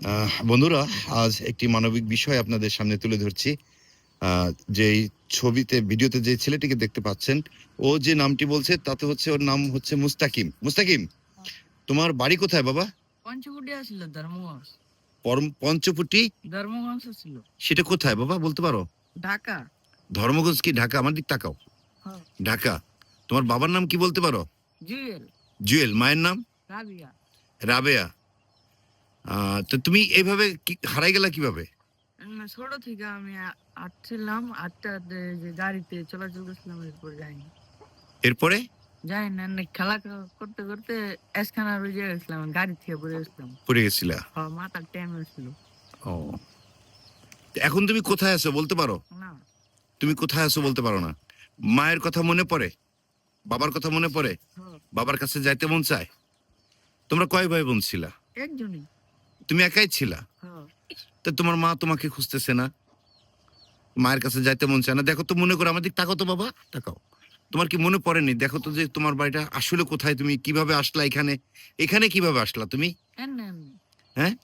আহ, বন্ধুরা আজ একটি মানবিক বিষয় আপনাদের সামনে তুলে ধরছি। যেই ছবিতে ভিডিওতে যে ছেলেটিকে দেখতে পাচ্ছেন ও যে নামটি বলছে তাতে হচ্ছে ওর নাম হচ্ছে মুস্তাকিম। মুস্তাকিম তোমার বাড়ি কোথায় বাবা? পঞ্চকুটি আসছিল ধর্মগঞ্জ। পরম পঞ্চপুটি ধর্মগঞ্জ ছিল সেটা কোথায় বাবা বলতে পারো? ঢাকা। ধর্মগঞ্জ কি ঢাকা? আমার দিক তাকাও। হ্যাঁ। ঢাকা। তোমার বাবার নাম কি বলতে পারো? জুয়েল। জুয়েল মায়ের নাম? রাবিয়া। রাবেয়া। তো তুমি এইভাবে হারাই গেলা কীভাবে? ছোট থেকে আমি আটছিলাম আটটা গাড়িতে চলাচল করছিলাম এরপর যাইনি। এরপরে? যাই না খেলা করতে করতে এসখানা রুজে গেছিলাম গাড়ি থেকে পড়ে গেছিলাম। পড়ে গেছিলা? মাথার ট্যাম হয়েছিল। ও। এখন তুমি কোথায় আছো বলতে পারো? না। তুমি কোথায় আছো বলতে পারো না। মায়ের কথা মনে পড়ে? বাবার কথা মনে পড়ে? বাবার কাছে যাইতে মন চায়? তোমরা কয় ভাই বোন ছিলা? একজনই। তুমি একাই ছিলা? হ্যাঁ, তো তোমার মা তোমাকে খুঁজতেছে না? মায়ের কাছে যাইতে মন চায় না। দেখো তো মনে করো আমার দিক তাকাও তো বাবা তাকাও। তোমার কি মনে পড়েনি? দেখো তো যে তোমার বাড়িটা আসলে কোথায় তুমি কীভাবে আসলা এখানে? এখানে কীভাবে আসলা তুমি? এমনি। হ্যাঁ?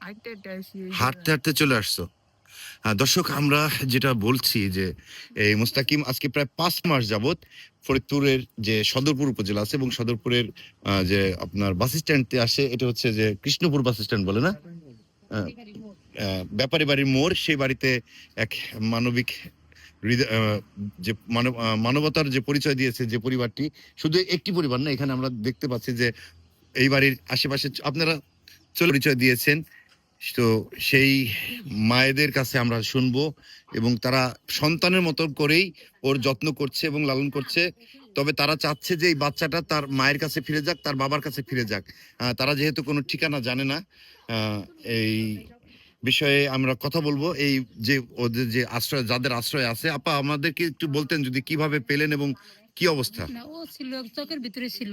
হাঁটতে হাঁটতে চলে আসছো। হ্যাঁ, দর্শক, আমরা যেটা বলছি যে, এই মুস্তাকিম আজকে প্রায় পাঁচ মাস যাবত ফরিদপুরের যে সদরপুর উপজেলা আছে এবং সদরপুরের যে আপনার বাস স্ট্যান্ডতে আসে, এটা হচ্ছে যে কৃষ্ণপুর বাস স্ট্যান্ড বলে না? ব্যাপারী বাড়ির মোড়, সেই বাড়িতে এক মানবিক যে মানব মানবতার যে পরিচয় দিয়েছে যে পরিবারটি, শুধু একটি পরিবার না, এখানে আমরা দেখতে পাচ্ছি যে এই বাড়ির আশেপাশে আপনারা পরিচয় দিয়েছেন। তো সেই মায়েদের কাছে আমরা শুনব এবং তারা সন্তানের মতো করেই ওর যত্ন করছে এবং লালন করছে। তবে তারা চাচ্ছে যে এই বাচ্চাটা তার মায়ের কাছে ফিরে যাক তার বাবার কাছে ফিরে যাক। তারা যেহেতু কোনো ঠিকানা জানে না এই বিষয়ে আমরা কথা বলব। এই যে ওদের যে আশ্রয় যাদের আশ্রয় আছে আপা আমাদেরকে একটু বলতেন যদি কীভাবে পেলেন এবং কি অবস্থা? ও ছিল চকের ভিতরে ছিল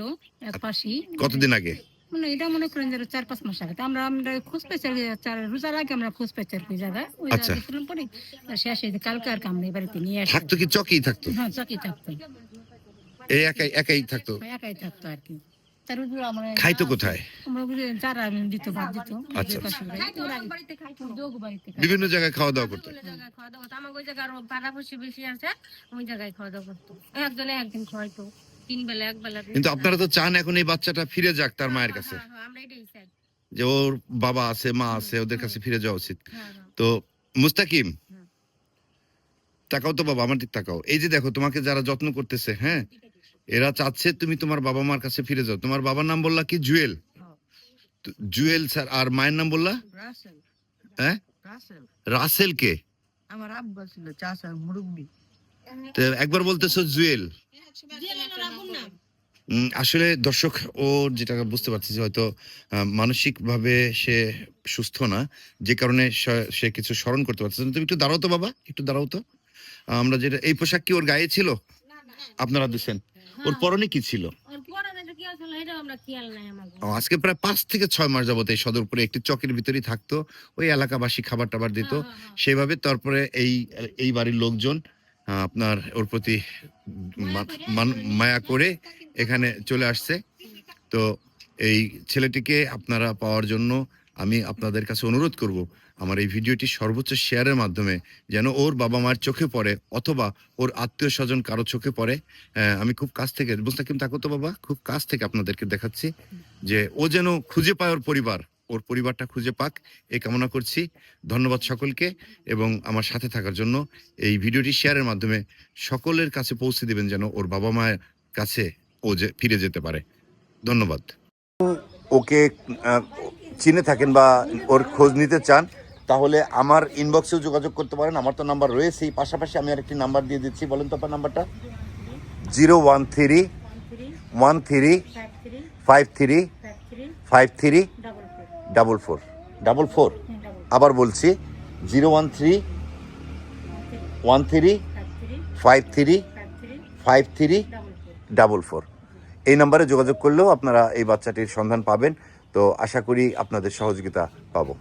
এক পাশি কতদিন আগে? মানে এটা মনে করেন যে চার পাঁচ মাস আগে। আমরা আমরা খোঁজ পেয়েছি চার রোজার আগে আমরা খোঁজ পেয়েছি আর কি জায়গা। ওই আচ্ছা। ছিলাম পরে আর শেষ কালকে আর বাড়িতে নিয়ে আসি। থাকতো কি চকেই থাকতো? হ্যাঁ চকি থাকতো। এই একাই একাই থাকতো? একাই থাকতো আর কি। তার উপর আমরা খাইতো কোথায়? আচ্ছা। বিভিন্ন জায়গায় খাওয়া দাওয়া করতো? খাওয়া দাওয়া আমার ওই জায়গায় আরও পাড়াপড়শি বেশি আছে ওই জায়গায় খাওয়া দাওয়া করতো। একজনে একদিন খাওয়াইতো। তিন বেলা এক বেলা কিন্তু আপনারা তো চান এখন এই বাচ্চাটা ফিরে যাক তার মায়ের কাছে। হ্যাঁ, হ্যাঁ, আমরা এটাই চাই যে ওর বাবা আছে মা আছে ওদের কাছে ফিরে যাওয়া উচিত। হ্যাঁ, হ্যাঁ। তো মুস্তাকিম তাকাও তো বাবা আমার দিক তাকাও। এই যে দেখো তোমাকে যারা যত্ন করতেছে হ্যাঁ এরা চাচ্ছে তুমি তোমার বাবা মার কাছে ফিরে যাও। তোমার বাবার নাম বললা কি? জুয়েল। হ্যাঁ। জুয়েল স্যার আর মায়ের নাম বললা? রাসেল। হ্যাঁ? রাসেল। রাসেল কে? আমার আব্বা ছিল চাষার মুরব্বী। একবার বলতেছো জুয়েল? আসলে দর্শক ও যেটা বুঝতে পারছি যে হয়তো মানসিক ভাবে সে সুস্থ না যে কারণে সে- কিছু স্মরণ করতে পারছে না। তুমি একটু দাঁড়াও তো বাবা একটু দাঁড়াও তো। আমরা যেটা এই পোশাক কি ওর গায়ে ছিল? আপনারা দিচ্ছেন ওর পরনে কি ছিল? আজকে প্রায় পাঁচ থেকে ছয় মাস যাবত এই সদরপুরে একটি চকের ভিতরেই থাকতো ওই এলাকাবাসী খাবার টাবার দিত। হ্যাঁ, হ্যাঁ, হ্যাঁ। সেভাবে তারপরে এই এই বাড়ির লোকজন আপনার ওর প্রতি মায়া করে এখানে চলে আসছে। তো এই ছেলেটিকে আপনারা পাওয়ার জন্য আমি আপনাদের কাছে অনুরোধ করব, আমার এই ভিডিওটি সর্বোচ্চ শেয়ারের মাধ্যমে যেন ওর বাবা মায়ের চোখে পড়ে অথবা ওর আত্মীয় স্বজন কারও চোখে পড়ে। আমি খুব কাছ থেকে, মুস্তাকিম থাকো তো বাবা, খুব কাছ থেকে আপনাদেরকে দেখাচ্ছি যে ও যেন খুঁজে পায় ওর পরিবার। ওর পরিবারটা খুঁজে পাক। এই কামনা করছি। ধন্যবাদ সকলকে এবং আমার সাথে থাকার জন্য। এই ভিডিওটি শেয়ারের মাধ্যমে সকলের কাছে পৌঁছে দিবেন যেন ওর বাবা মায়ের কাছে ও যে ফিরে যেতে পারে। ধন্যবাদ। ওকে চিনে থাকেন বা ওর খোঁজ নিতে চান, তাহলে আমার ইনবক্সেও যোগাযোগ করতে পারেন। আমার তো নাম্বার রয়েছেই। পাশাপাশি আমি আরেকটি নাম্বার দিয়ে দিচ্ছি। বলেন তো আপনার নাম্বারটা? Zero one three one three, five three five three double four double four. আবার বলছি, zero one three one three, five three five three, double four. এই নাম্বারে যোগাযোগ করলেও আপনারা এই বাচ্চাটির সন্ধান পাবেন। তো আশা করি আপনাদের সহযোগিতা পাবো।